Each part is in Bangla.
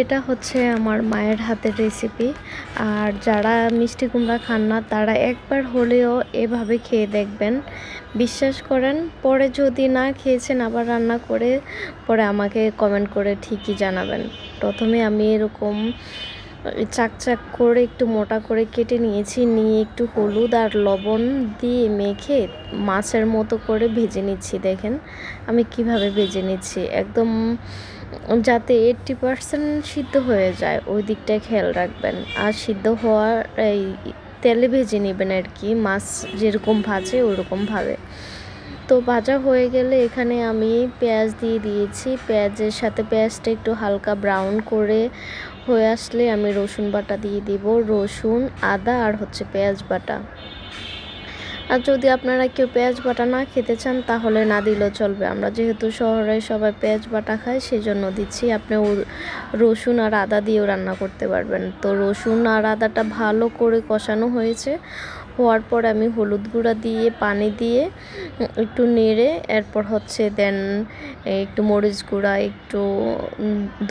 এটা হচ্ছে আমার মায়ের হাতের রেসিপি আর যারা মিষ্টি কুমড়া খান না, তারা একবার হলেও এভাবে খেয়ে দেখবেন। বিশ্বাস করেন, পরে যদি না খেয়েছেন, আবার রান্না করে পরে আমাকে কমেন্ট করে ঠিকই জানাবেন। প্রথমে আমি এরকম চাক চাক করে একটু মোটা করে কেটে নিয়েছি, নিয়ে একটু হলুদ আর লবণ দিয়ে মেখে মাছের মতো করে ভেজে নিচ্ছি, দেখেন। আমি কীভাবে ভেজে নিচ্ছি, একদম যাতে এইট্টি পারসেন্ট সিদ্ধ হয়ে যায়, ওই দিকটায় খেয়াল রাখবেন। আর সিদ্ধ হওয়ার এই তেলে ভেজে নেবেন আর কি, মাছ যেরকম ভাজে ওরকমভাবে তো ভাজা হয়ে গেলে এখানে আমি পেঁয়াজ দিয়ে দিয়েছি। পেঁয়াজের সাথে পেঁয়াজটা একটু হালকা ব্রাউন করে হয়ে আসলে আমি রসুন বাটা দিয়ে দিব। রসুন, আদা আর হচ্ছে পেঁয়াজ বাটা। আর যদি আপনারা কেউ পেঁয়াজ বাটা না খেতে চান, তাহলে না দিলেও চলবে। আমরা যেহেতু শহরে সবাই পেঁয়াজ বাটা খাই সেই জন্য দিচ্ছি। আপনি রসুন আর আদা দিয়েও রান্না করতে পারবেন। তো রসুন আর আদাটা ভালো করে কষানো হয়েছে। হওয়ার পর আমি হলুদ গুঁড়া দিয়ে, পানি দিয়ে, একটু নেড়ে, এরপর হচ্ছে দেন একটু মরিচ গুঁড়া, একটু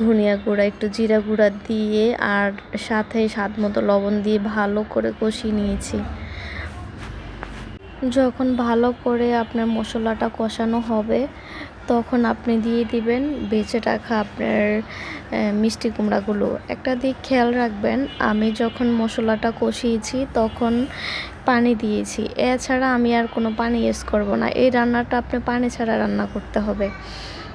ধনিয়া গুঁড়া, একটু জিরা গুঁড়া দিয়ে, আর সাথে স্বাদ মতো লবণ দিয়ে ভালো করে কষিয়ে নিয়েছি। যখন ভালো করে আপনার মশলাটা কষানো হবে, তখন আপনি দিয়ে দিবেন বেঁচে রাখা আপনার মিষ্টি কুমড়াগুলো। একটা দিক খেয়াল রাখবেন, আমি যখন মশলাটা কষিয়েছি তখন পানি দিয়েছি। এছাড়া আমি আর কোনো পানি ইউজ করব না। এই রান্নাটা আপনি পানি ছাড়া রান্না করতে হবে।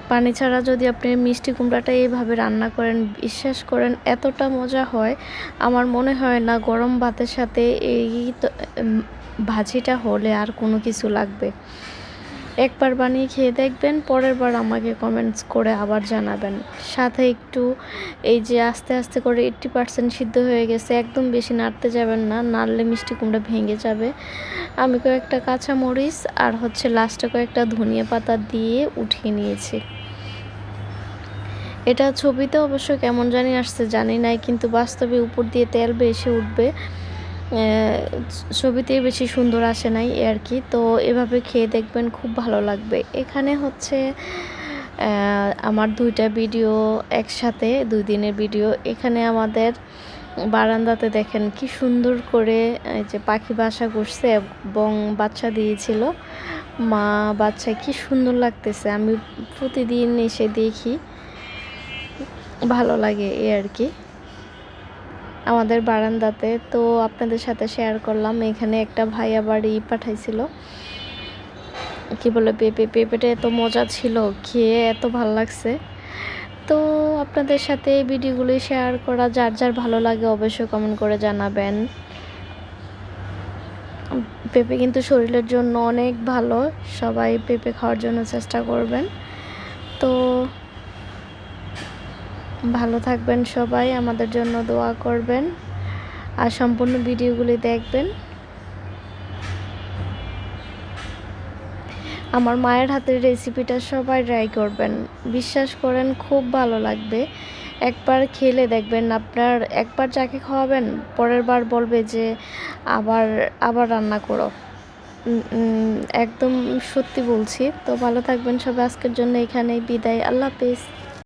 পানি ছাড়া যদি আপনি মিষ্টি কুমড়াটা এইভাবে রান্না করেন, বিশ্বাস করেন, এতটা মজা হয়, আমার মনে হয় না গরম ভাতের সাথে এই ভাজিটা হলে আর কোনো কিছু লাগবে। একবার বানিয়ে খেয়ে দেখবেন, পরের বার আমাকে কমেন্টস করে আবার জানাবেন। সাথে একটু এই যে আস্তে আস্তে করে এইট্টি পার্সেন্ট সিদ্ধ হয়ে গেছে, একদম বেশি নাড়তে যাবেন না, নাড়লে মিষ্টি কুমড়া ভেঙে যাবে। আমি কয়েকটা কাঁচা মরিচ আর হচ্ছে লাস্টে কয়েকটা ধনিয়া পাতা দিয়ে উঠিয়ে নিয়েছি। এটা ছবিতে অবশ্য কেমন জানি আসছে জানি নাই, কিন্তু বাস্তবে উপর দিয়ে তেল বেশি উঠবে। ছবিতেই বেশি সুন্দর আসে নাই আর কি। তো এভাবে খেয়ে দেখবেন খুব ভালো লাগবে। এখানে হচ্ছে আমার দুইটা ভিডিও একসাথে, দুই দিনের ভিডিও। এখানে আমাদের বারান্দাতে দেখেন কি সুন্দর করে, এই যে পাখি বাসা করছে এবং বাচ্চা দিয়েছিল। মা, বাচ্চা কি সুন্দর লাগতেছে। আমি প্রতিদিন এসে দেখি, ভালো লাগে এ আর কি। আমাদের বারান্দাতে, তো আপনাদের সাথে শেয়ার করলাম। এখানে একটা ভাইয়া বাড়ি পাঠাইছিল। কি বলে, পেঁপে, পেঁপেটা এত মজা ছিল, খেয়ে এত ভালো লাগছে। তো আপনাদের সাথে এই ভিডিওগুলি শেয়ার করা, যার যার ভালো লাগে অবশ্যই কমেন্ট করে জানাবেন। পেঁপে কিন্তু শরীরের জন্য অনেক ভালো, সবাই পেঁপে খাওয়ার জন্য চেষ্টা করবেন। তো ভালো থাকবেন সবাই, আমাদের জন্য দোয়া করবেন আর সম্পূর্ণ ভিডিওগুলি দেখবেন। আমার মায়ের হাতের রেসিপিটা সবাই ট্রাই করবেন। বিশ্বাস করেন, খুব ভালো লাগবে। একবার খেলে দেখবেন আপনার, একবার যাকে খাওয়াবেন, পরের বার বলবে যে, আবার আবার রান্না করো। একদম সত্যি বলছি। তো ভালো থাকবেন সবাই, আজকের জন্য এখানেই বিদায়। আল্লাহ হাফিজ।